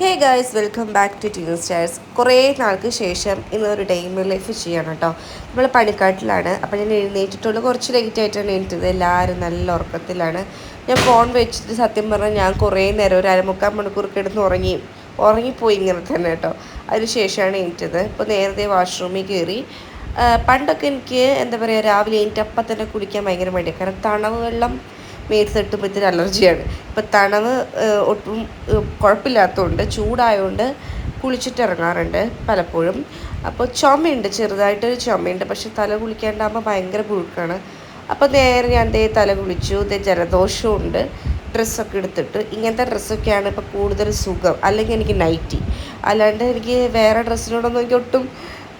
Hey guys welcome back to teen stars കുറേ നാൾക്ക് ശേഷം ഇന്നൊരു ടൈം ലൈഫ് ചെയ്യണം കേട്ടോ നമ്മൾ പണിക്കാട്ടിലാണ്. അപ്പോൾ ഞാൻ എഴുന്നേറ്റിട്ടുള്ളൂ. കുറച്ച് ലേറ്റ് ആയിട്ടാണ് എഴുന്നേറ്റത് എല്ലാവരും നല്ല ഉറക്കത്തിലാണ്. ഞാൻ ഫോൺ വെച്ചിട്ട് സത്യം പറഞ്ഞാൽ ഞാൻ കുറേ നേരം ഒരു അരമുക്കാൽ മണിക്കൂർ കിടന്ന് ഉറങ്ങി ഉറങ്ങിപ്പോയി ഇങ്ങനെ തന്നെ കേട്ടോ അതിന് ശേഷമാണ് എണീറ്റത്. ഇപ്പോൾ നേരത്തെ വാഷ്റൂമിൽ കയറി പണ്ടൊക്കെ എനിക്ക് എന്താ പറയുക രാവിലെ എണീറ്റ് അപ്പം തന്നെ കുളിക്കാൻ ഭയങ്കര മടിയാണ് കാരണം തണവ് വെള്ളം മേത്ത് തട്ടുമ്പോഴത്തേന് അലർജിയാണ്. ഇപ്പം തണവ് ഒട്ടും കുഴപ്പമില്ലാത്തതുകൊണ്ട് ചൂടായതുകൊണ്ട് കുളിച്ചിട്ട് ഇറങ്ങാറുണ്ട് പലപ്പോഴും. അപ്പോൾ ചുമയുണ്ട് ചെറുതായിട്ടൊരു ചുമയുണ്ട് പക്ഷെ തല കുളിക്കാണ്ടാകുമ്പോൾ ഭയങ്കര പുഴുക്കാണ് അപ്പോൾ നേരെ ഞാൻ ദേ തല കുളിച്ചു ദേ ജലദോഷമുണ്ട് ഡ്രസ്സൊക്കെ എടുത്തിട്ട്. ഇങ്ങനത്തെ ഡ്രസ്സൊക്കെയാണ് ഇപ്പോൾ കൂടുതൽ സുഖം. അല്ലെങ്കിൽ എനിക്ക് നൈറ്റി. അല്ലാണ്ട് എനിക്ക് വേറെ ഡ്രസ്സിനോടൊന്നും എനിക്ക് ഒട്ടും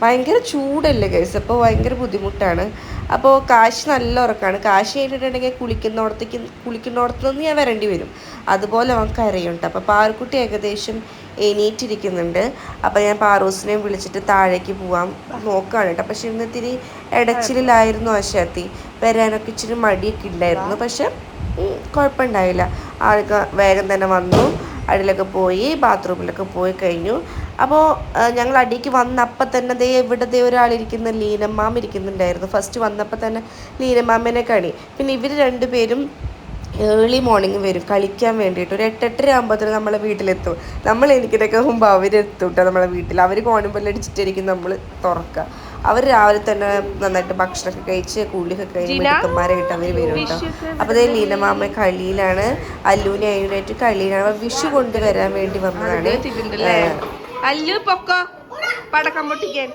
ഭയങ്കര ചൂടല്ലേ ഗൈസ് അപ്പോൾ ഭയങ്കര ബുദ്ധിമുട്ടാണ്. അപ്പോൾ കാശ് നല്ല ഉറക്കമാണ് കാശ് കഴിഞ്ഞിട്ടുണ്ടെങ്കിൽ കുളിക്കുന്നിടത്തേക്ക് കുളിക്കുന്നോടത്ത് നിന്ന് ഞാൻ വരേണ്ടി വരും. അതുപോലെ അവൻ കരയുണ്ട്. അപ്പോൾ പാറുക്കുട്ടി ഏകദേശം എണീറ്റിരിക്കുന്നുണ്ട്. അപ്പോൾ ഞാൻ പാറൂസിനെയും വിളിച്ചിട്ട് താഴേക്ക് പോകാൻ നോക്കുകയാണ് കേട്ടോ. പക്ഷെ ഇന്ന് ഇത്തിരി ഇടച്ചിലായിരുന്നു ആശാത്തി. വരാനൊക്കെ ഇച്ചിരി മടിയൊക്കെ ഉണ്ടായിരുന്നു പക്ഷെ കുഴപ്പമുണ്ടായില്ല. ആൾക്ക് വേഗം തന്നെ വന്നു. അടിയിലൊക്കെ പോയി ബാത്റൂമിലൊക്കെ പോയി കഴിഞ്ഞു. അപ്പോൾ ഞങ്ങൾ അടിക്ക് വന്നപ്പോൾ തന്നെ ദേ ഇവിടെ ദേ ഒരാളിരിക്കുന്ന ലീനമ്മാം ഇരിക്കുന്നുണ്ടായിരുന്നു. ഫസ്റ്റ് വന്നപ്പോൾ തന്നെ ലീനമ്മാമ്മേനെ കണി. പിന്നെ ഇവർ രണ്ടുപേരും ഏർലി മോർണിംഗ് വരും. കളിക്കാൻ വേണ്ടിയിട്ട്. ഒരു എട്ടെട്ടര ആകുമ്പോഴത്തേന് നമ്മളെ വീട്ടിലെത്തും. നമ്മൾ എനിക്കിതൊക്കെ മുമ്പ് അവരെത്തും കേട്ടോ നമ്മളെ വീട്ടിൽ അവർ കോണിമ്പല്ലടിച്ചിട്ടായിരിക്കും നമ്മൾ തുറക്കുക അവർ രാവിലെ തന്നെ നന്നായിട്ട് ഭക്ഷണമൊക്കെ കഴിച്ച് കുളിയൊക്കെ കഴിഞ്ഞ് മിടുക്കന്മാരായിട്ട് അവർ വരും കേട്ടോ അപ്പോൾ അതേ ലീനമാമ കളിയിലാണ്. അല്ലൂനെ അയ്യൂനായിട്ട് കളിയിലാണ്. വിഷു കൊണ്ടുവരാൻ വേണ്ടി വന്നതാണ്. അല്ലു പൊക്കോ. പടക്കം പൊട്ടിക്കാൻ.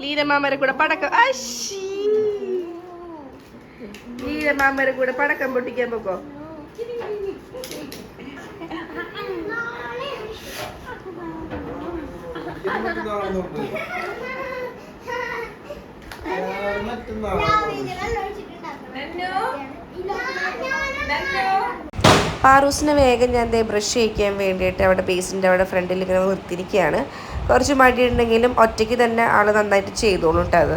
ലീനമാമരെ കൂടെ പടക്കം. ലീനമാമരെ കൂടെ പടക്കം പൊട്ടിക്കാൻ പൊക്കോ. പാറൂസിനെ വേഗം ഞാൻ ദേ ബ്രഷ് ചെയ്യിക്കാൻ വേണ്ടിയിട്ട് അവിടെ ബേസിന്റെ അവിടെ ഫ്രണ്ടിൽ ഇങ്ങനെ നിർത്തിയിരിക്കുകയാണ്. കുറച്ച് മടിയുണ്ടെങ്കിലും ഒറ്റയ്ക്ക് തന്നെ ആൾ നന്നായിട്ട് ചെയ്തോളൂ കേട്ടോ അത്.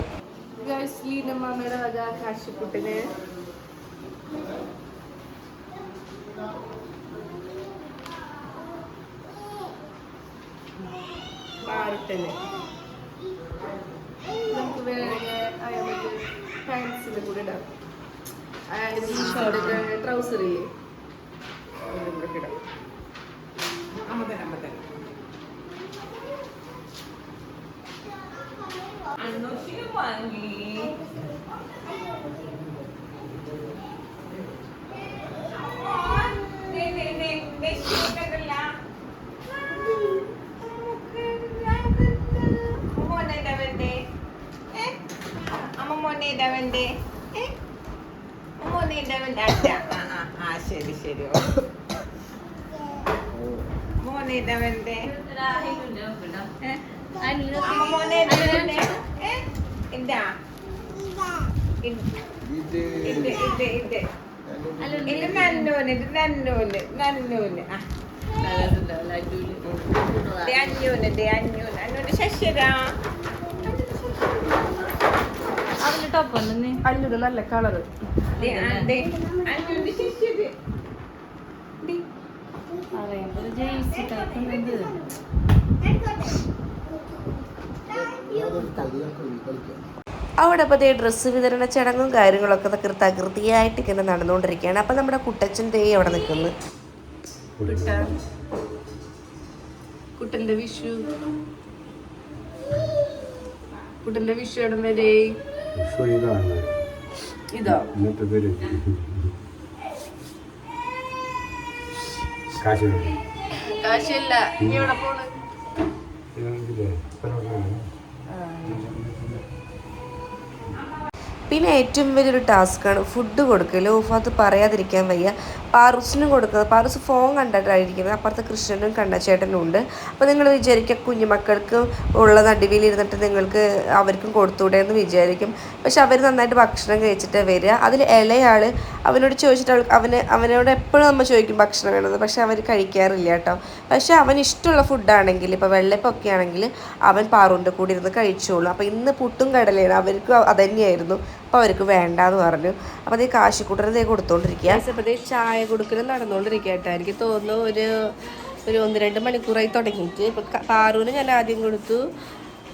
ലീനമാമയുടെ ട്രൗസർ ഇല്ലേ അതിന്റെ കൂടെ ഇടാം അമ്മതൻ അമ്മതൻ ശരി ശരി ഇത്. നന്നൂന് ഇത് നന്നൂന് നന്നൂന് ആ. ദേ അഞ്ഞൂന് ദേ അല്ലത് നല്ല കളറ്. അവിടെ അപ്പോൾ ദേ ഡ്രസ്സ് വിതരണ ചടങ്ങും കാര്യങ്ങളൊക്കെ തകൃ തകൃതിയായിട്ട് ഇങ്ങനെ നടന്നുകൊണ്ടിരിക്കുകയാണ്. അപ്പം നമ്മുടെ കുട്ടച്ചൻ ദേ അവിടെ നിൽക്കുന്നു. കുട്ടന്റെ കുട്ടന്റെ വിഷു. കുട്ടന്റെ വിഷു അവിടെ വരെ? ഇതാണ് ഇതോ ഇന്നത്തെ പേര് കാശ് കാശില്ല ഇനി എവിടെ പോണ് പിന്നെ ഏറ്റവും വലിയൊരു ടാസ്ക് ആണ് ഫുഡ് കൊടുക്കൽ ഓഫ് അത് പറയാതിരിക്കാൻ വയ്യ. പാറൂസിനും കൊടുക്കുന്നത്. പാറൂസ് ഫോൺ കണ്ടിട്ടായിരിക്കുന്നത്. അപ്പുറത്ത് കൃഷ്ണനും കണ്ണച്ചേട്ടനും ഉണ്ട്. അപ്പോൾ നിങ്ങൾ വിചാരിക്കുക കുഞ്ഞുമക്കൾക്ക് ഉള്ള നടുവിൽ ഇരുന്നിട്ട് നിങ്ങൾക്ക് അവർക്കും കൊടുത്തൂടെ എന്ന് വിചാരിക്കും. പക്ഷെ അവർ നന്നായിട്ട് ഭക്ഷണം കഴിച്ചിട്ട് വരിക. അതിൽ ഇളയാൾ അവനോട് ചോദിച്ചിട്ട് അവൾ അവന് അവനോട് എപ്പോഴും നമ്മൾ ചോദിക്കും ഭക്ഷണം വേണമെന്ന് പക്ഷെ അവർ കഴിക്കാറില്ല കേട്ടോ. പക്ഷെ അവൻ ഇഷ്ടമുള്ള ഫുഡാണെങ്കിൽ ഇപ്പോൾ വെള്ളപ്പൊക്കെ ആണെങ്കിൽ അവൻ പാറുന്റെ കൂടെ ഇരുന്ന് കഴിച്ചോളൂ. അപ്പോൾ ഇന്ന് പുട്ടും കടലയാണ്. അവർക്ക് അതന്നെയായിരുന്നു. അപ്പോൾ അവർക്ക് വേണ്ടാന്ന് പറഞ്ഞു. അപ്പോൾ അതേ കാശിക്കൂട്ടർ കൊടുത്തോണ്ടിരിക്കുക ചായ കൊടുക്കലും നടന്നുകൊണ്ടിരിക്കുക കേട്ടോ എനിക്ക് തോന്നുന്നു ഒരു ഒരു ഒന്ന് രണ്ട് മണിക്കൂറായി തുടങ്ങിയിട്ട് ഇപ്പം പാറൂന് ഞാൻ ആദ്യം കൊടുത്തു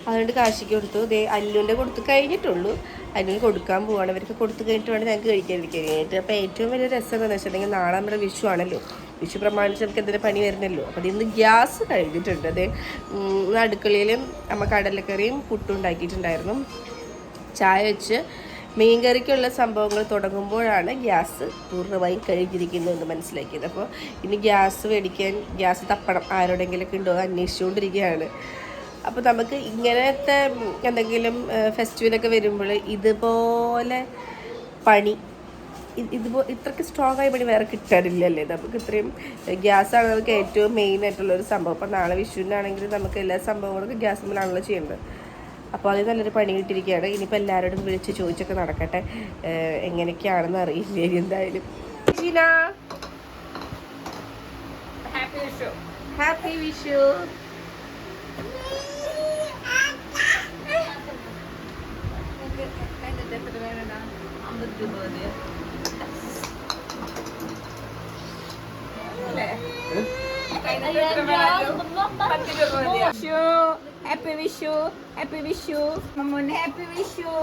അതുകൊണ്ട് കാശിക്ക് കൊടുത്തു ദേ അല്ലുവിന്റെ കൊടുത്ത് കഴിഞ്ഞിട്ടുള്ളൂ അല്ലുവിന് കൊടുക്കാൻ പോവാണ് ഇവർക്ക് കൊടുത്തു കഴിഞ്ഞിട്ട് വേണം ഞങ്ങൾക്ക് കഴിക്കാതിരിക്കാൻ കഴിഞ്ഞിട്ട് അപ്പോൾ ഏറ്റവും വലിയ രസം എന്താണെന്ന് വെച്ചിട്ടുണ്ടെങ്കിൽ നാളെ നമ്മുടെ വിഷു ആണല്ലോ വിഷു പ്രമാണിച്ച് നമുക്ക് എന്തെങ്കിലും പണി വരുന്നല്ലോ അപ്പോൾ ഇന്ന് ഗ്യാസ് കഴിഞ്ഞിട്ടുണ്ട് അതെ അടുക്കളയിലും അമ്മ കടലക്കറിയും പുട്ടും ഉണ്ടാക്കിയിട്ടുണ്ടായിരുന്നു ചായ വെച്ച് മീൻകറിക്കുള്ള സംഭവങ്ങൾ തുടങ്ങുമ്പോഴാണ് ഗ്യാസ് പൂർണമായും കഴിഞ്ഞിരിക്കുന്നതെന്ന് മനസ്സിലാക്കിയത്. അപ്പോൾ ഇനി ഗ്യാസ് മേടിക്കാൻ ഗ്യാസ് തപ്പണം ആരോടെങ്കിലൊക്കെ ഉണ്ടോ അന്വേഷിച്ചുകൊണ്ടിരിക്കുകയാണ്. അപ്പോൾ നമുക്ക് ഇങ്ങനത്തെ എന്തെങ്കിലും ഫെസ്റ്റിവലൊക്കെ വരുമ്പോൾ ഇതുപോലെ പണി ഇതുപോലെ ഇതുപോ ഇത്രയ്ക്ക് സ്ട്രോങ് ആയ പണി വേറെ കിട്ടാറില്ലല്ലേ? നമുക്ക് ഇത്രയും ഗ്യാസാണ് നമുക്ക് ഏറ്റവും മെയിൻ ആയിട്ടുള്ള ഒരു സംഭവം. അപ്പോൾ നാളെ വിഷുവിനാണെങ്കിൽ നമുക്ക് എല്ലാ സംഭവങ്ങളൊക്കെ ഗ്യാസ് മേലാണല്ലോ ചെയ്യേണ്ടത്. അപ്പോൾ അതിൽ നല്ലൊരു പണി കിട്ടിയിരിക്കുകയാണ് ഇനിയിപ്പോൾ എല്ലാവരോടും വിളിച്ച് ചോദിച്ചൊക്കെ നടക്കട്ടെ. എങ്ങനെയൊക്കെയാണെന്ന് അറിയില്ല ഇനി എന്തായാലും. ജീന ഹാപ്പി വിഷു. ഹാപ്പി അമ്പത് രൂപ അല്ലേ പത്ത് happy Vishu happy Vishu മമ്മൂന് happy Vishu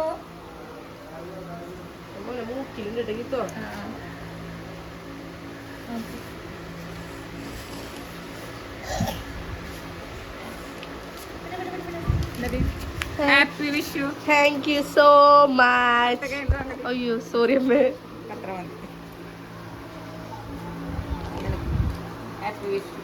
happy Vishu thank you so much അയ്യോ സോറി അമ്മേ അത്ര മതി ഹാപ്പി വിഷു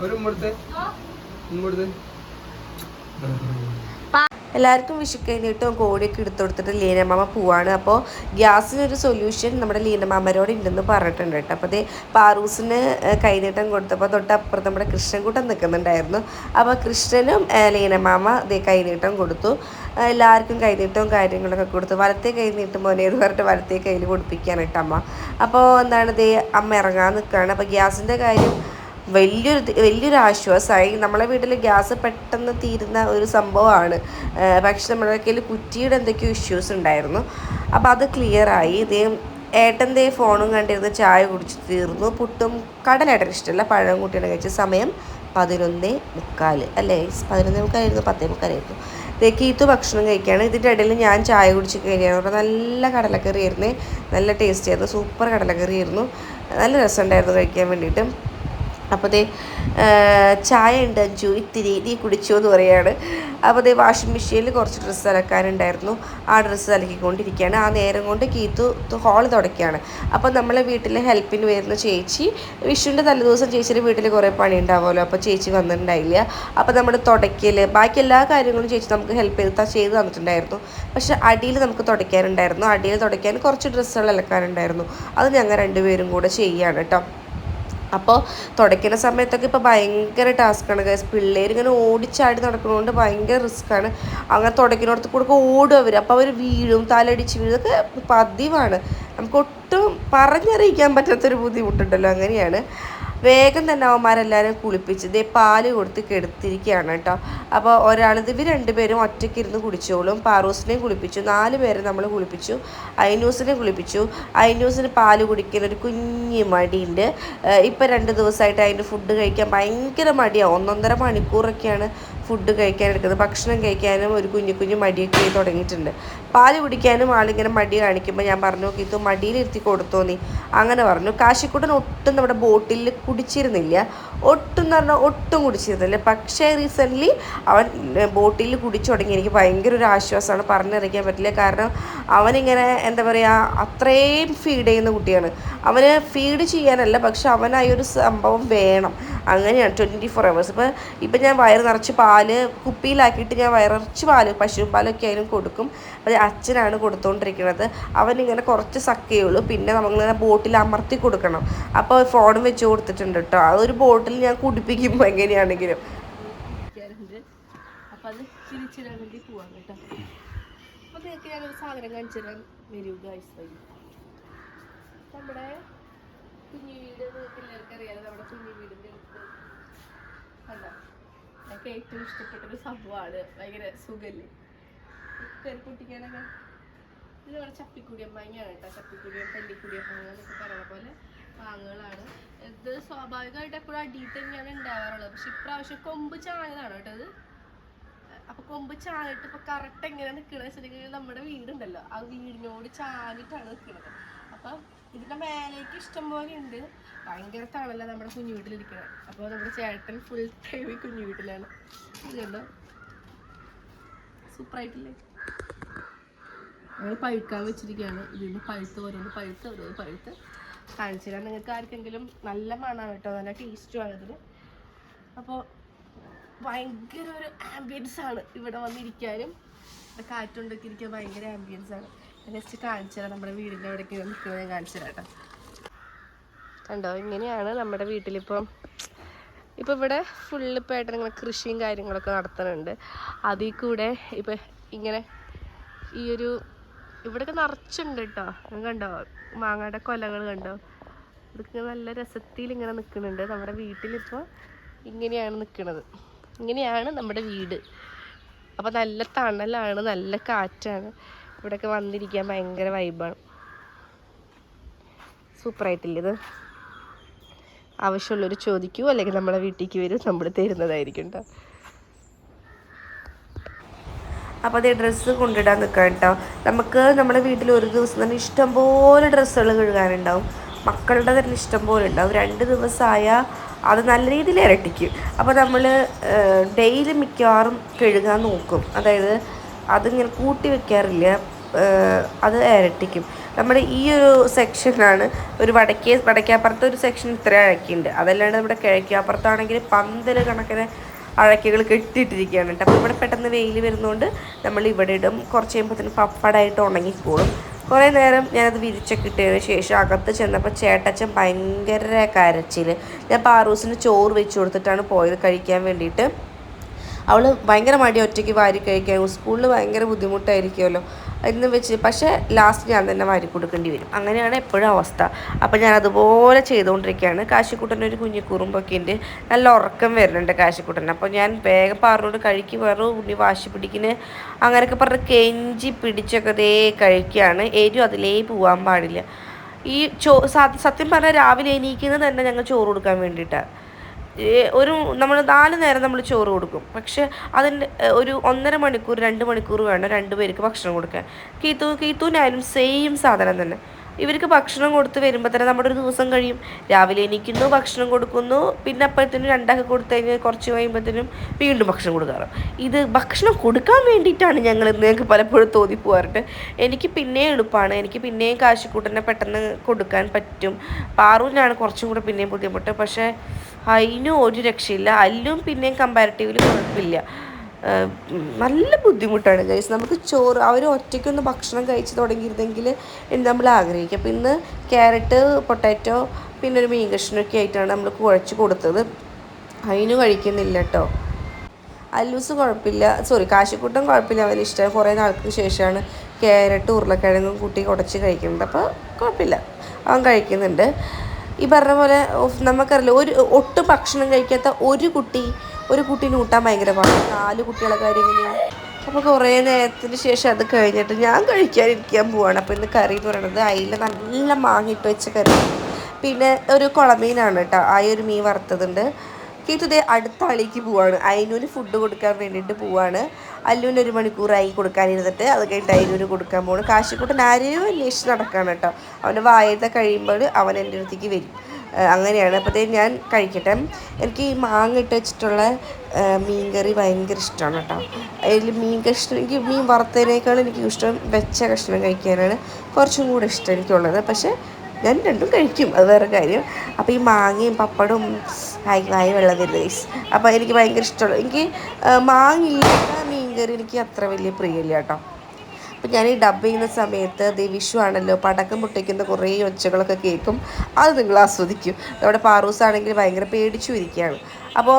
ഒരു ഇങ്ങോട്ട് മുമ്പടുത്ത് എല്ലാവർക്കും വിഷു കഴിഞ്ഞിട്ടും കോടിയൊക്കെ എടുത്തു കൊടുത്തിട്ട് ലീനമാമ പോവാണ്. അപ്പോൾ ഗ്യാസിനൊരു സൊല്യൂഷൻ നമ്മുടെ ലീനമാമരോട് ഉണ്ടെന്ന് പറഞ്ഞിട്ടുണ്ട് കേട്ടോ. അപ്പോൾ അതേ പാറൂസിന് കൈനീട്ടം കൊടുത്തപ്പോൾ തൊട്ടപ്പുറത്ത് നമ്മുടെ കൃഷ്ണൻകൂട്ടം നിൽക്കുന്നുണ്ടായിരുന്നു. അപ്പോൾ കൃഷ്ണനും ലീനമാമ ദേ കൈനീട്ടം കൊടുത്തു. എല്ലാവർക്കും കൈനീട്ടവും കാര്യങ്ങളൊക്കെ കൊടുത്തു. വലത്തേ കൈ മോനെ എന്ന് പറഞ്ഞിട്ട് വലത്തേ കയ്യിൽ കൊടുപ്പിക്കുകയാണ് കേട്ടോ അമ്മ. അപ്പോൾ എന്താണ് ദേ അമ്മ ഇറങ്ങാൻ നിൽക്കുകയാണ്. അപ്പോൾ ഗ്യാസിന്റെ കാര്യം വലിയൊരു വലിയൊരു ആശ്വാസമായി. നമ്മളെ വീട്ടിൽ ഗ്യാസ് പെട്ടെന്ന് തീരുന്ന ഒരു സംഭവമാണ്. പക്ഷെ നമ്മുടെ കയ്യിൽ കുറ്റിയുടെ എന്തൊക്കെയോ ഇഷ്യൂസ് ഉണ്ടായിരുന്നു. അപ്പോൾ അത് ക്ലിയറായി ഇതേ ഏട്ടന്റെ ഫോണും കണ്ടിരുന്ന് ചായ കുടിച്ച് തീർന്നു. പുട്ടും കടലേട്ടൻ ഇഷ്ടമല്ല പഴം കൂട്ടിയാണ് കഴിച്ച സമയം പതിനൊന്നേ മുക്കാൽ. അല്ലേ? പതിനൊന്നേ മുക്കാലായിരുന്നു. പത്തേ മുക്കാലായിരുന്നു. ഇതേക്ക് ഈത്തു ഭക്ഷണം കഴിക്കുകയാണ് ഇതിന്റെ ഇടയിൽ ഞാൻ ചായ കുടിച്ച് കഴിഞ്ഞാൽ നല്ല കടലക്കറി ആയിരുന്നേ. നല്ല ടേസ്റ്റ് ആയിരുന്നു. സൂപ്പർ കടലക്കറി ആയിരുന്നു. നല്ല രസമുണ്ടായിരുന്നു കഴിക്കാൻ വേണ്ടിയിട്ട്. അപ്പോൾ ദേ ചായ ഉണ്ട് അഞ്ചു ഇത്തിരി നീ കുടിച്ചോ എന്ന് പറയാണ്. അപ്പോൾ ദേ വാഷിംഗ് മെഷീനിൽ കുറച്ച് ഡ്രസ്സ് അലക്കാനുണ്ടായിരുന്നു. ആ ഡ്രസ്സ് അലക്കിക്കൊണ്ടിരിക്കുകയാണ്. ആ നേരം കൊണ്ട് കീത്തു ഹോൾ തുടയ്ക്കുകയാണ് അപ്പോൾ നമ്മളെ വീട്ടിലെ ഹെൽപ്പിന് വരുന്ന ചേച്ചി വിഷുവിന്റെ തലേദിവസം ചേച്ചിയുടെ വീട്ടിൽ കുറേ പണി ഉണ്ടാവുമല്ലോ അപ്പോൾ ചേച്ചി വന്നിട്ടുണ്ടായില്ല. അപ്പോൾ നമ്മുടെ തുടയ്ക്കൽ ബാക്കി എല്ലാ കാര്യങ്ങളും ചേച്ചി നമുക്ക് ഹെൽപ്പ് ചെയ്ത് ചെയ്ത് തന്നിട്ടുണ്ടായിരുന്നു. പക്ഷെ അടിയിൽ നമുക്ക് തുടയ്ക്കാനുണ്ടായിരുന്നു. അടിയിൽ തുടയ്ക്കാൻ കുറച്ച് ഡ്രസ്സുകൾ അലക്കാനുണ്ടായിരുന്നു. അത് ഞങ്ങൾ രണ്ടുപേരും കൂടെ ചെയ്യുകയാണ് കേട്ടോ. അപ്പോൾ തുടയ്ക്കുന്ന സമയത്തൊക്കെ ഇപ്പോൾ ഭയങ്കര ടാസ്ക്കാണ് ഗൈസ് പിള്ളേർ ഇങ്ങനെ ഓടിച്ചാടി നടക്കുന്നതുകൊണ്ട് ഭയങ്കര റിസ്ക്കാണ് അങ്ങനെ തുടയ്ക്കുന്നിടത്ത് കൂടെ ഓടും അവർ അപ്പോൾ അവർ വീഴും തലടിച്ച് വീഴും. ഇതൊക്കെ പതിവാണ്. നമുക്ക് ഒട്ടും പറഞ്ഞറിയിക്കാൻ പറ്റാത്തൊരു ബുദ്ധിമുട്ടുണ്ടല്ലോ. അങ്ങനെയാണ്. വേഗം തന്നെ അവന്മാരെല്ലാവരും കുളിപ്പിച്ച് ദേ പാൽ കൊടുത്ത് കെടുത്തിരിക്കുകയാണ് കേട്ടോ. അപ്പോൾ ഒരാളിത് ഇവർ രണ്ടുപേരും ഒറ്റയ്ക്ക് ഇരുന്ന് കുടിച്ചോളും. പാറൂസിനെയും കുളിപ്പിച്ചു. നാല് പേരെ നമ്മൾ കുളിപ്പിച്ചു. ഐനൂസിനെ കുളിപ്പിച്ചു. ഐനൂസിന് പാൽ കുടിക്കുന്ന ഒരു കുഞ്ഞി മടിയുണ്ട്. ഇപ്പം രണ്ട് ദിവസമായിട്ട് അതിന്റെ ഫുഡ് കഴിക്കാൻ ഭയങ്കര മടിയാണ് ഒന്നൊന്നര മണിക്കൂറൊക്കെയാണ് ഫുഡ് കഴിക്കാൻ എടുക്കുന്നത്. ഭക്ഷണം കഴിക്കാനും ഒരു കുഞ്ഞു കുഞ്ഞു മടിയൊക്കെ തുടങ്ങിയിട്ടുണ്ട്. പാൽ കുടിക്കാനും ആളിങ്ങനെ മടി കാണിക്കുമ്പോൾ ഞാൻ പറഞ്ഞു ഇത് മടിയിലിരുത്തി കൊടുത്തോ നീ അങ്ങനെ പറഞ്ഞു. കാശിക്കുട്ടൻ ഒട്ടും നമ്മുടെ ബോട്ടിൽ കുടിച്ചിരുന്നില്ല. ഒട്ടും എന്ന് പറഞ്ഞാൽ ഒട്ടും കുടിച്ചിരുന്നില്ല. പക്ഷേ റീസെന്റ്ലി അവൻ ബോട്ടിൽ കുടിച്ചു തുടങ്ങി. എനിക്ക് ഭയങ്കര ഒരു ആശ്വാസമാണ് പറഞ്ഞറിയിക്കാൻ പറ്റില്ല. കാരണം അവനിങ്ങനെ എന്താ പറയുക അത്രയും ഫീഡ് ചെയ്യുന്ന കുട്ടിയാണ്. അവന് ഫീഡ് ചെയ്യാനല്ല പക്ഷെ അവനായി ഒരു സംഭവം വേണം. അങ്ങനെയാണ് ട്വന്റി ഫോർ അവേഴ്സ് ഇപ്പോൾ ഇപ്പം ഞാൻ വയറ് നിറച്ച് പാൽ കുപ്പിയിലാക്കിയിട്ട് ഞാൻ വയറിറച്ച് പാൽ പശു പാലൊക്കെ ആയാലും കൊടുക്കും. അത് അച്ഛനാണ് കൊടുത്തുകൊണ്ടിരിക്കുന്നത് അവനിങ്ങനെ കുറച്ച് സക്കയുള്ളൂ പിന്നെ നമ്മളിങ്ങനെ ബോട്ടിൽ അമർത്തി കൊടുക്കണം. അപ്പോൾ ഫോൺ വെച്ച് കൊടുത്തിട്ടുണ്ട് കേട്ടോ അതൊരു ബോട്ടിൽ ഞാൻ കുടിപ്പിക്കും എങ്ങനെയാണെങ്കിലും. അപ്പോൾ അത് ചിരിച്ചിടാൻ കേട്ടോ. ഗൈസ് നമ്മുടെ സംഭവമാണ്. ഭയങ്കര സുഖല്ലേ? കയറി ഇത് നമ്മുടെ ചപ്പിക്കുടിയൻ മാങ്ങയാണ് കേട്ടോ. ചപ്പിക്കുടിയും പള്ളിക്കുടിയമ്മ എന്നൊക്കെ പറയണ പോലെ മാങ്ങകളാണ് ഇത് സ്വാഭാവികമായിട്ട് എപ്പോഴും അടിയിൽ തന്നെയാണ് ഉണ്ടാവാറുള്ളത്. പക്ഷെ ഇപ്രാവശ്യം കൊമ്പ് ചാഞ്ഞതാണ് കേട്ടോ ഇത്. അപ്പൊ കൊമ്പ് ചാഞ്ഞിട്ട് ഇപ്പൊ കറക്റ്റ് എങ്ങനെ നിക്കണെന്ന് വെച്ചിട്ടുണ്ടെങ്കിൽ നമ്മുടെ വീടുണ്ടല്ലോ. ആ വീടിനോട് ചാഞ്ഞിട്ടാണ് നിൽക്കുന്നത് അപ്പൊ ഇതിന്റെ മേലേക്ക് ഇഷ്ടം പോലെ ഉണ്ട്. ഭയങ്കര തണല നമ്മുടെ കുഞ്ഞു വീട്ടിലിരിക്കണത് അപ്പൊ നമ്മുടെ ചേട്ടൻ ഫുൾ ടൈം ഈ കുഞ്ഞു വീട്ടിലാണ് ഇത് കണ്ടോ സൂപ്പറായിട്ടില്ലേ ഞങ്ങൾ പഴുക്കാൻ വെച്ചിരിക്കുകയാണ്. ഇതിന് പഴുത്ത് ഓരോന്ന് പഴുത്ത് ഓരോന്ന് പഴുത്ത്. കാണിച്ചു തരാം നിങ്ങൾക്ക് ആർക്കെങ്കിലും നല്ല മണമാണ് കേട്ടോ നല്ല ടേസ്റ്റും ഇതിന്. അപ്പോൾ ഭയങ്കര ഒരു ആംബിയൻസ് ആണ് ഇവിടെ വന്നിരിക്കാനും. കാറ്റുണ്ടൊക്കെ ഇരിക്കാൻ ഭയങ്കര ആംബിയൻസ് ആണ്. ജസ്റ്റ് കാണിച്ചു തരാം നമ്മുടെ വീടിന്റെ അവിടേക്ക് നിൽക്കുന്നത് ഞാൻ കാണിച്ചു തരാം കണ്ടോ ഇങ്ങനെയാണ് നമ്മുടെ വീട്ടിലിപ്പം ഇപ്പം ഇവിടെ ഫുള്ള് ആയിട്ട് ഇങ്ങനെ കൃഷിയും കാര്യങ്ങളൊക്കെ നടത്തുന്നുണ്ട്. അതിൽ കൂടെ ഇപ്പം ഇങ്ങനെ ഈ ഒരു ഇവിടെയൊക്കെ നിറച്ചുണ്ട് കേട്ടോ. കണ്ടോ? മാങ്ങയുടെ കൊലകൾ കണ്ടോ? ഇതൊക്കെ നല്ല രസത്തിൽ ഇങ്ങനെ നിൽക്കുന്നുണ്ട്. നമ്മുടെ വീട്ടിലിപ്പോൾ ഇങ്ങനെയാണ് നിൽക്കുന്നത്. ഇങ്ങനെയാണ് നമ്മുടെ വീട്. അപ്പോൾ നല്ല തണലാണ് നല്ല കാറ്റാണ്. ഇവിടെയൊക്കെ വന്നിരിക്കാൻ ഭയങ്കര വൈബാണ് സൂപ്പറായിട്ടില്ലത് ആവശ്യമുള്ളവർ ചോദിക്കൂ അല്ലെങ്കിൽ നമ്മളെ വീട്ടിലേക്ക് വരും. നമ്മൾ തരുന്നതായിരിക്കും കേട്ടോ. അപ്പോൾ അതേ ഡ്രസ്സ് കൊണ്ടിടാൻ നിൽക്കാം കേട്ടോ നമുക്ക് നമ്മുടെ വീട്ടിൽ ഒരു ദിവസം തന്നെ ഇഷ്ടംപോലെ ഡ്രസ്സുകൾ കഴുകാനുണ്ടാവും. മക്കളുടെ തന്നെ ഇഷ്ടം പോലെ ഉണ്ടാവും. രണ്ട് ദിവസമായാൽ അത് നല്ല രീതിയിൽ ഇരട്ടിക്കും. അപ്പോൾ നമ്മൾ ഡെയിലി മിക്കവാറും കഴുകാൻ നോക്കും. അതായത് അതിങ്ങനെ കൂട്ടി വെക്കാറില്ല. അത് ഇരട്ടിക്കും. നമ്മുടെ ഈ ഒരു സെക്ഷനാണ് ഒരു വടക്കേ വടക്കാപ്പുറത്ത് ഒരു സെക്ഷൻ ഇത്ര അഴക്കിയുണ്ട് അതല്ലാണ്ട് നമ്മുടെ കിഴക്കാപ്പുറത്താണെങ്കിൽ പന്തൽ കണക്കിന് അഴക്കുകൾ കെട്ടിയിട്ടിരിക്കുകയാണ് കേട്ടോ. അപ്പോൾ ഇവിടെ പെട്ടെന്ന് വെയിൽ വരുന്നതുകൊണ്ട് നമ്മൾ ഇവിടെ ഇടും. കുറച്ച് കഴിയുമ്പോഴത്തേന് പപ്പടായിട്ട് ഉണങ്ങിക്കോളും. കുറേ നേരം ഞാനത് വിരിച്ചൊക്കെ ഇട്ടതിന് ശേഷം അകത്ത് ചെന്നപ്പോൾ ചേട്ടച്ചൻ ഭയങ്കര കരച്ചിൽ ഞാൻ പാറൂസിന് ചോറ് വെച്ച് കൊടുത്തിട്ടാണ് പോയത് കഴിക്കാൻ വേണ്ടിയിട്ട്. അവൾ ഭയങ്കര മടി ഒറ്റയ്ക്ക് വാരി കഴിക്കാൻ സ്കൂളിൽ ഭയങ്കര ബുദ്ധിമുട്ടായിരിക്കുമല്ലോ. എന്ന് വെച്ച് പക്ഷേ ലാസ്റ്റ് ഞാൻ തന്നെ വാരി കൊടുക്കേണ്ടി വരും. അങ്ങനെയാണ് എപ്പോഴും അവസ്ഥ. അപ്പോൾ ഞാൻ അതുപോലെ ചെയ്തുകൊണ്ടിരിക്കുകയാണ്. കാശിക്കുട്ടന്റെ ഒരു കുഞ്ഞു കുറുമ്പൊക്കെ ഉണ്ട് നല്ല ഉറക്കം വരുന്നുണ്ട് കാശിക്കുട്ടൻ അപ്പോൾ ഞാൻ വേഗം പാറിനോട് കഴിക്ക് വേറെ ഉണ്ണി വാശി പിടിക്കുന്നത് അങ്ങനെയൊക്കെ പറഞ്ഞ് കെഞ്ചി പിടിച്ചൊക്കെ ദേ കഴിക്കുകയാണ്. എരിവ് അതിലേ പോകാൻ പാടില്ല. ഈ ചോ സത്യം പറഞ്ഞാൽ രാവിലെ എണീക്കുന്നത് തന്നെ ഞങ്ങൾ ചോറ് കൊടുക്കാൻ വേണ്ടിയിട്ടാണ് ഒരു നമ്മൾ നാല് നേരം നമ്മൾ ചോറ് കൊടുക്കും. പക്ഷെ അതിന്റെ ഒരു ഒന്നര മണിക്കൂർ രണ്ട് മണിക്കൂർ വേണം രണ്ട് പേർക്ക് ഭക്ഷണം കൊടുക്കാൻ. കീത്തു കീത്തുവിനായാലും സെയിം സാധനം തന്നെ. ഇവർക്ക് ഭക്ഷണം കൊടുത്ത് വരുമ്പോൾ തന്നെ നമ്മുടെ ഒരു ദിവസം കഴിയും. രാവിലെ എണീക്കുന്നു ഭക്ഷണം കൊടുക്കുന്നു പിന്നെ അപ്പോഴത്തേനും രണ്ടാക്കി കൊടുത്തു കഴിഞ്ഞാൽ കുറച്ച് കഴിയുമ്പോഴത്തേനും വീണ്ടും ഭക്ഷണം കൊടുക്കാറ്. ഇത് ഭക്ഷണം കൊടുക്കാൻ വേണ്ടിയിട്ടാണ് ഞങ്ങൾ ഞങ്ങൾക്ക് പലപ്പോഴും തോന്നിപ്പോകാറുണ്ട് എനിക്ക് പിന്നെയും എളുപ്പമാണ് എനിക്ക് പിന്നെയും കാശിക്കൂട്ടനെ പെട്ടെന്ന് കൊടുക്കാൻ പറ്റും. പാറുവിനാണ് കുറച്ചും കൂടെ പിന്നെയും ബുദ്ധിമുട്ട്. പക്ഷേ അതിനും ഒരു രക്ഷയില്ല. അല്ലും പിന്നെയും കമ്പാരിറ്റീവ്ലി കുഴപ്പമില്ല. നല്ല ബുദ്ധിമുട്ടാണ് ഗൈസ് നമുക്ക് ചോറ് അവർ ഒറ്റയ്ക്കൊന്ന് ഭക്ഷണം കഴിച്ച് തുടങ്ങിയിരുന്നെങ്കിൽ നമ്മൾ ആഗ്രഹിക്കും. അപ്പം ഇന്ന് ക്യാരറ്റ് പൊട്ടാറ്റോ പിന്നെ ഒരു മീൻ കഷ്ണൊക്കെ ആയിട്ടാണ് നമ്മൾ കുഴച്ച് കൊടുത്തത്. അതിന് കഴിക്കുന്നില്ല കേട്ടോ അല്ലൂസ് കുഴപ്പമില്ല. സോറി കാശിക്കൂട്ടം കുഴപ്പമില്ല. അവന് ഇഷ്ടം. കുറേ നാൾക്ക് ശേഷമാണ് ക്യാരറ്റ് ഉരുളക്കിഴങ്ങും കൂട്ടി കുടച്ച് കഴിക്കുന്നത്. അപ്പോൾ കുഴപ്പമില്ല. അവൻ കഴിക്കുന്നുണ്ട്. ഈ പറഞ്ഞ പോലെ നമുക്കറിയില്ല. ഒരു ഒട്ടും ഭക്ഷണം കഴിക്കാത്ത ഒരു കുട്ടി ഒരു കുട്ടീനെ ഊട്ടാൻ ഭയങ്കര പാടാണ് നാല് കുട്ടികളെ കാര്യം എങ്ങനെയാണ് അപ്പോൾ കുറേ നേരത്തിന് ശേഷം അത് കഴിഞ്ഞിട്ട് ഞാൻ കഴിക്കാനിരിക്കാൻ പോവാണ്. അപ്പോൾ ഇന്ന് കറി എന്ന് പറയുന്നത് അതിൽ നല്ല മാങ്ങിട്ട് വെച്ച കറി. പിന്നെ ഒരു കുളമീനാണ് കേട്ടോ. ആ ഒരു മീൻ വറുത്തതുണ്ട്. കേട്ടിതേ അടുത്ത ആളിലേക്ക് പോവാണ്. അതിനൊരു ഫുഡ് കൊടുക്കാൻ വേണ്ടിയിട്ട് പോവാണ്. അല്ലൂന് ഒരു മണിക്കൂറായി കൊടുക്കാനിരുന്നിട്ട് അത് കഴിഞ്ഞിട്ട് അയിനൂന് കൊടുക്കാൻ പോകണം കാശിക്കൂട്ടൻ ആരെയും അന്വേഷിച്ച് നടക്കാണ് കേട്ടോ. അവന്റെ വായത്തെ കഴിയുമ്പോൾ അവൻ എന്റെ അടുത്തേക്ക് വരും. അങ്ങനെയാണ്. അപ്പോഴത്തേക്ക് ഞാൻ കഴിക്കട്ടെ. എനിക്ക് ഈ മാങ്ങ ഇട്ട് വെച്ചിട്ടുള്ള മീൻ കറി ഭയങ്കര ഇഷ്ടമാണ് കേട്ടോ. അതിൽ മീൻ കഷ്ണം എനിക്ക് മീൻ വറുത്തതിനേക്കാളും എനിക്ക് ഇഷ്ടം വെച്ച കഷ്ണം കഴിക്കാനാണ് കുറച്ചും കൂടെ ഇഷ്ടം എനിക്കുള്ളത്. പക്ഷേ ഞാൻ രണ്ടും കഴിക്കും. അത് വേറെ കാര്യം. അപ്പോൾ ഈ മാങ്ങയും പപ്പടവും ആയി വായ വെള്ളം ഗൈസ് അപ്പോൾ എനിക്ക് ഭയങ്കര ഇഷ്ടമുള്ള എനിക്ക് മാങ്ങ മീൻ കറി എനിക്ക് അത്ര വലിയ പ്രിയമില്ല കേട്ടോ. അപ്പം ഞാൻ ഈ ഡബ് ചെയ്യുന്ന സമയത്ത് ദേ വിഷു ആണല്ലോ പടക്കം പൊട്ടിക്കുന്ന കുറേ ഒച്ചകളൊക്കെ കേൾക്കും. അത് നിങ്ങൾ ആസ്വദിക്കും. നമ്മുടെ പാറൂസ് ആണെങ്കിൽ ഭയങ്കര പേടിച്ചു ഇരിക്കുകയാണ്. അപ്പോൾ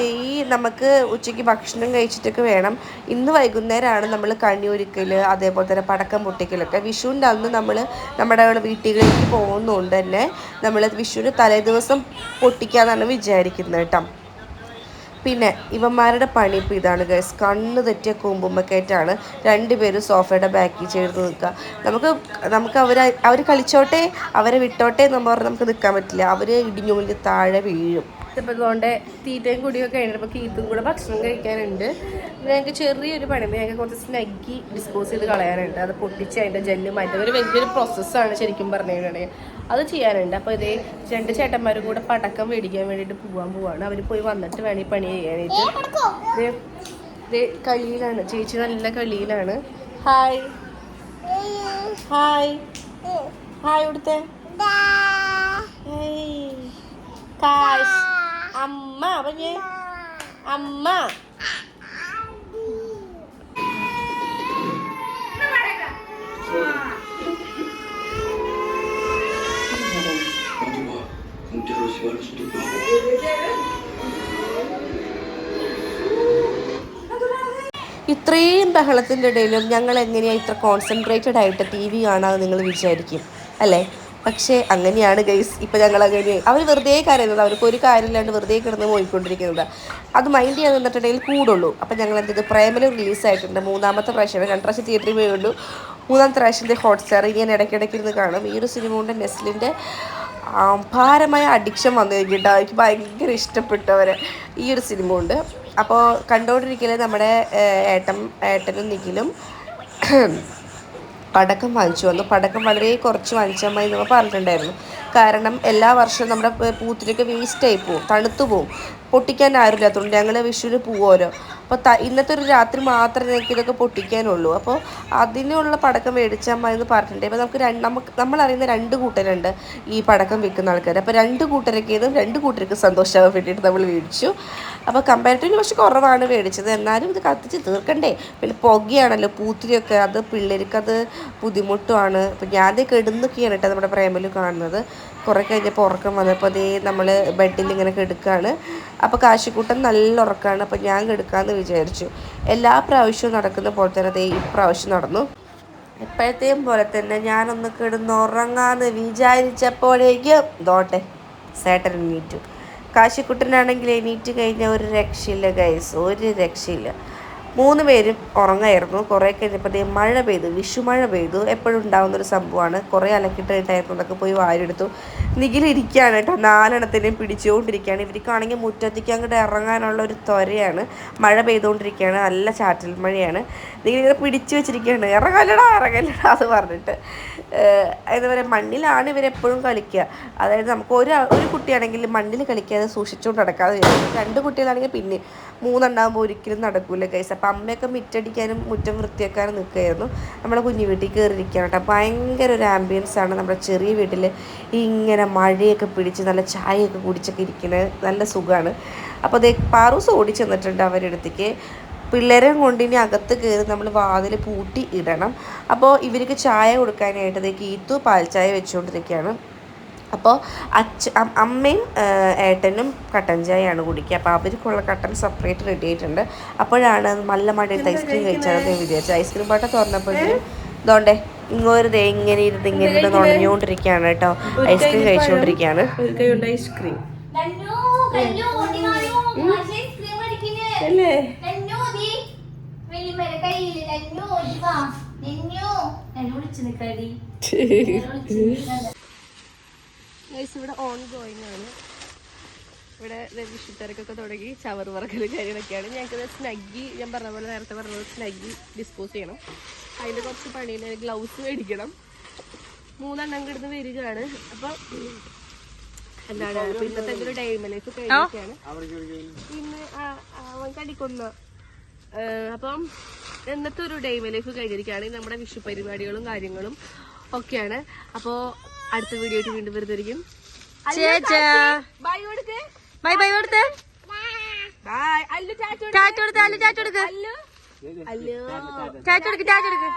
ഈ നമുക്ക് ഉച്ചയ്ക്ക് ഭക്ഷണം കഴിച്ചിട്ടൊക്കെ വേണം. ഇന്ന് വൈകുന്നേരമാണ് നമ്മൾ കണിയൊരുക്കൽ അതേപോലെ തന്നെ പടക്കം പൊട്ടിക്കലൊക്കെ. വിഷുവിന്റെ അന്ന് നമ്മൾ നമ്മുടെ വീട്ടിലേക്ക് പോകുന്നതുകൊണ്ട് തന്നെ നമ്മൾ വിഷുവിന് തലേദിവസം പൊട്ടിക്കാന്നാണ് വിചാരിക്കുന്നത് കേട്ടോ. പിന്നെ ഇവന്മാരുടെ പണി ഇപ്പോൾ ഇതാണ് ഗൈസ് കണ്ണ് തെറ്റിയ കൂമ്പുമ്മക്കേറ്റാണ് രണ്ടുപേരും സോഫയുടെ ബാക്കിൽ ചേർന്ന് നിൽക്കുക. നമുക്ക് നമുക്ക് അവർ അവർ കളിച്ചോട്ടെ അവരെ വിട്ടോട്ടെ എന്ന് പറഞ്ഞ് നമുക്ക് നിൽക്കാൻ പറ്റില്ല. അവർ ഇടിഞ്ഞുകൊണ്ട് താഴെ വീഴും. ഇപ്പോൾ അതുകൊണ്ട് തീറ്റയും കുടിയൊക്കെ കഴിഞ്ഞപ്പോൾ കീത്തും കൂടെ ഭക്ഷണം കഴിക്കാനുണ്ട്. ഞങ്ങൾക്ക് ചെറിയൊരു പണി ഞങ്ങൾക്ക് കുറച്ച് സ്നഗ്ഗി ഡിസ്പോസ് ചെയ്ത് കളയാനുണ്ട്. അത് പൊട്ടിച്ച് അതിന്റെ ജെല്ലും മാറ്റുക ഒരു വലിയൊരു പ്രോസസ്സാണ് ശരിക്കും പറഞ്ഞു കഴിഞ്ഞാൽ അത് ചെയ്യാനുണ്ട്. അപ്പോൾ ഇതേ രണ്ട് ചേട്ടന്മാരും കൂടെ പടക്കം മേടിക്കാൻ വേണ്ടിയിട്ട് പോകാൻ പോവാണ്. അവർ പോയി വന്നിട്ട് വേണം പണി ചെയ്യാനായിട്ട്. ദേ കളിയിലാണ് ചേച്ചി നല്ല കളിയിലാണ്. ഹായ്. ഹായ്. ഹായ് ഇവിടുത്തെ. അമ്മ പറഞ്ഞേ അമ്മ. ഇത്രയും ബഹളത്തിന്റെ ഇടയിലും ഞങ്ങൾ എങ്ങനെയാണ് ഇത്ര കോൺസെൻട്രേറ്റഡ് ആയിട്ട് ടി വി കാണാമെന്ന് നിങ്ങൾ വിചാരിക്കും അല്ലേ? പക്ഷേ അങ്ങനെയാണ് ഗൈസ് ഇപ്പം ഞങ്ങൾ അങ്ങനെ അവർ വെറുതെ കരയുന്നത് അവർക്ക് ഒരു കാര്യമില്ലാണ്ട് വെറുതെ കിടന്ന് പോയിക്കൊണ്ടിരിക്കുന്നത്. അത് മൈൻഡ് ചെയ്യാൻ നിന്നിട്ടുണ്ടെങ്കിൽ കൂടുള്ളൂ. അപ്പം ഞങ്ങൾ എന്ത് റിലീസ് ആയിട്ടുണ്ട്. മൂന്നാമത്തെ പ്രാവശ്യമാണ് രണ്ട് പ്രാവശ്യം തിയേറ്ററിൽ പോയുള്ളൂ മൂന്നാമത്തെ പ്രാവശ്യത്തെ ഹോട്ട്സ്റ്റാർ ഞാൻ ഇടയ്ക്കിടയ്ക്ക് ഇരുന്ന് കാണും. ഈ ഒരു സിനിമ കൊണ്ട് നെസ്ലിന്റെ അപാരമായ അഡിക്ഷൻ വന്നു കഴിഞ്ഞിട്ടാണ് എനിക്ക് ഭയങ്കര ഇഷ്ടപ്പെട്ടവരെ ഈ ഒരു സിനിമ ഉണ്ട്. അപ്പോൾ കണ്ടുകൊണ്ടിരിക്കലേ നമ്മുടെ ഏട്ടൻ ഏട്ടനും നിഖിലും. പടക്കം വാങ്ങിച്ചു വന്നു. പടക്കം വളരെ കുറച്ച് വാങ്ങിച്ചമ്മായി നമ്മൾ പറഞ്ഞിട്ടുണ്ടായിരുന്നു. കാരണം എല്ലാ വർഷവും നമ്മുടെ പൂത്തിലൊക്കെ വേസ്റ്റായി പോവും തണുത്തു പോവും പൊട്ടിക്കാൻ ആരുമില്ലാത്തതുകൊണ്ട് ഞങ്ങൾ വിഷുവിന് പോവുമല്ലോ അപ്പോൾ ത ഇന്നത്തെ ഒരു രാത്രി മാത്രമേ ഞങ്ങൾക്ക് ഇതൊക്കെ പൊട്ടിക്കാനുള്ളൂ. അപ്പോൾ അതിനുള്ള പടക്കം മേടിച്ചാൽ മതി എന്ന് പറഞ്ഞിട്ടുണ്ട്. അപ്പോൾ നമുക്ക് രണ്ട് നമുക്ക് നമ്മളറിയുന്ന രണ്ട് കൂട്ടരുണ്ട് ഈ പടക്കം വിൽക്കുന്ന ആൾക്കാർ അപ്പോൾ രണ്ട് കൂട്ടരൊക്കെ ഏതും രണ്ട് കൂട്ടർക്ക് സന്തോഷമാകാൻ വേണ്ടിയിട്ട് നമ്മൾ മേടിച്ചു. അപ്പോൾ കമ്പാരിറ്റീവ്ലി പക്ഷെ കുറവാണ് മേടിച്ചത്. എന്നാലും ഇത് കത്തിച്ച് തീർക്കണ്ടേ. പിന്നെ പുകയാണല്ലോ പൂത്തിരിയൊക്കെ. അത് പിള്ളേർക്കത് ബുദ്ധിമുട്ടുമാണ് അപ്പോൾ ഞാൻ അത് കെടുന്നൊക്കെയാണ് കേട്ടോ നമ്മുടെ പ്രേമിൽ കാണുന്നത്. കുറേ കഴിഞ്ഞപ്പോൾ ഉറക്കം വന്നപ്പോൾ അതേ നമ്മൾ ബെഡിൽ ഇങ്ങനെ കെടുക്കുകയാണ് അപ്പോൾ കാശിക്കൂട്ടൻ നല്ല ഉറക്കമാണ് അപ്പോൾ ഞാൻ കെടുക്കാമെന്ന് വിചാരിച്ചു. എല്ലാ പ്രാവശ്യവും നടക്കുന്ന പോലെ തന്നെ അതേ ഇപ്രാവശ്യം നടന്നു. എപ്പോഴത്തെയും പോലെ തന്നെ ഞാനൊന്ന് കിടന്നുറങ്ങാന്ന് വിചാരിച്ചപ്പോഴേക്കും ദോട്ടെ സേട്ടൻ എണീറ്റു. കാശിക്കുട്ടനാണെങ്കിൽ എണീറ്റ് കഴിഞ്ഞാൽ ഒരു രക്ഷയില്ല ഗൈസ് ഒരു രക്ഷയില്ല. മൂന്ന് പേരും ഉറങ്ങായിരുന്നു. കുറേ കഴിഞ്ഞപ്പോൾ ദേ മഴ പെയ്തു. വിഷുമഴ പെയ്തു. എപ്പോഴും ഉണ്ടാകുന്ന ഒരു സംഭവമാണ്. കുറേ അലക്കിട്ടായിട്ടായിരുന്നു അതൊക്കെ പോയി വാരിയെടുത്തു. നിഖിലിരിക്കുകയാണ് കേട്ടോ. നാലെണ്ണത്തിനെയും പിടിച്ചുകൊണ്ടിരിക്കുകയാണ്. ഇവർക്കാണെങ്കിൽ മുറ്റത്തേക്ക് അങ്ങോട്ട് ഇറങ്ങാനുള്ള ഒരു ത്വരയാണ്. മഴ പെയ്തുകൊണ്ടിരിക്കുകയാണ്. നല്ല ചാറ്റൽ മഴയാണ്. നിഖിലിങ്ങനെ പിടിച്ചു വെച്ചിരിക്കുകയാണ്. ഇറങ്ങല്ലടാ ഇറങ്ങല്ലടാ അത് പറഞ്ഞിട്ട്. എന്താ പറയുക മണ്ണിലാണ് ഇവരെപ്പോഴും കളിക്കുക. അതായത് നമുക്ക് ഒരു ഒരു കുട്ടിയാണെങ്കിൽ മണ്ണിൽ കളിക്കാതെ സൂക്ഷിച്ചുകൊണ്ട് നടക്കാതെ രണ്ട് കുട്ടികളാണെങ്കിൽ പിന്നെ മൂന്നെണ്ണാകുമ്പോൾ ഒരിക്കലും നടക്കൂല കൈസ് അപ്പം അമ്മയൊക്കെ മുറ്റടിക്കാനും മുറ്റം വൃത്തിയാക്കാനും നിൽക്കുകയായിരുന്നു. നമ്മുടെ കുഞ്ഞു വീട്ടിൽ കയറിയിരിക്കുകയാണ് കേട്ടോ. ഭയങ്കര ഒരു ആംബിയൻസ് ആണ് നമ്മുടെ ചെറിയ വീട്ടിൽ ഇങ്ങനെ മഴയൊക്കെ പിടിച്ച് നല്ല ചായയൊക്കെ കുടിച്ചൊക്കെ ഇരിക്കുന്നത് നല്ല സുഖമാണ് അപ്പോൾ അതേ പാറൂസ് ഓടി ചെന്നിട്ടുണ്ട് അവരുടെ അടുത്തേക്ക്. പിള്ളേരെ കൊണ്ട് ഇനി അകത്ത് കയറി നമ്മൾ വാതിൽ പൂട്ടി ഇടണം. അപ്പോൾ ഇവർക്ക് ചായ കൊടുക്കാനായിട്ട് കീത്തു പാൽച്ചായ വെച്ചുകൊണ്ടിരിക്കുകയാണ്. അപ്പോൾ അച്ഛ അമ്മയും ഏട്ടനും കട്ടൻ ചായയാണ് കുടിക്കുക. അപ്പോൾ അവർക്കുള്ള കട്ടൻ സെപ്പറേറ്റ് റെഡി ആയിട്ടുണ്ട്. അപ്പോഴാണ് നല്ല മഴയത്ത് ഐസ്ക്രീം കഴിച്ചാലും വിചാരിച്ചത്. ഐസ്ക്രീം പാട്ട തുറന്നപ്പോഴത്തേക്കും ഇതോണ്ടേ ഇങ്ങോട്ട് ദേ ഇങ്ങനെ ഇരുന്ന് ഇങ്ങനെ ഇരുന്ന് ഉണങ്ങിക്കൊണ്ടിരിക്കുകയാണ് കേട്ടോ. ഐസ്ക്രീം കഴിച്ചുകൊണ്ടിരിക്കുകയാണ്. Ice cream. അല്ലേ? വിളിച്ച്. ഗൈസ് ഇവിടെ ഓൺ ഗോയിങ് ആണ്. ഇവിടെ വിഷുത്തിരക്കൊക്കെ തുടങ്ങി ചവർ വറക്കലും കാര്യങ്ങളൊക്കെയാണ്. ഞങ്ങൾക്ക് സ്നഗ്ഗി ഞാൻ പറഞ്ഞ പോലെ നേരത്തെ പറഞ്ഞത് സ്നഗ്ഗി ഡിസ്പോസ് ചെയ്യണം. അതിന്റെ കുറച്ച് പണിയിൽ ഗ്ലൗസ് മേടിക്കണം. മൂന്നെണ്ണം കിടന്ന് വരികയാണ്. അപ്പം എന്താണ് ഇന്നത്തെ ഒരു ഡൈമ ലൈഫ് കഴിഞ്ഞൊക്കെയാണ് ആ, അവൻ കടിക്കൊന്ന്. അപ്പം ഇന്നത്തെ ഒരു ഡൈമ ലൈഫ് കഴിഞ്ഞിരിക്കുകയാണ്. നമ്മുടെ വിഷു പരിപാടികളും കാര്യങ്ങളും ഒക്കെയാണ്. അപ്പോൾ അടുത്ത വീഡിയോ ആയിട്ട് വീണ്ടും വരുന്നതായിരിക്കും. ബൈ ബൈ കൊടുത്തേ. ബൈ അല്ലു ടാറ്റു ടാറ്റ കൊടുത്ത് അല്ല ടാറ്റ കൊടുക്ക്. അല്ലു. ടാറ്റ കൊടുക്ക് ടാറ്റ കൊടുക്ക്.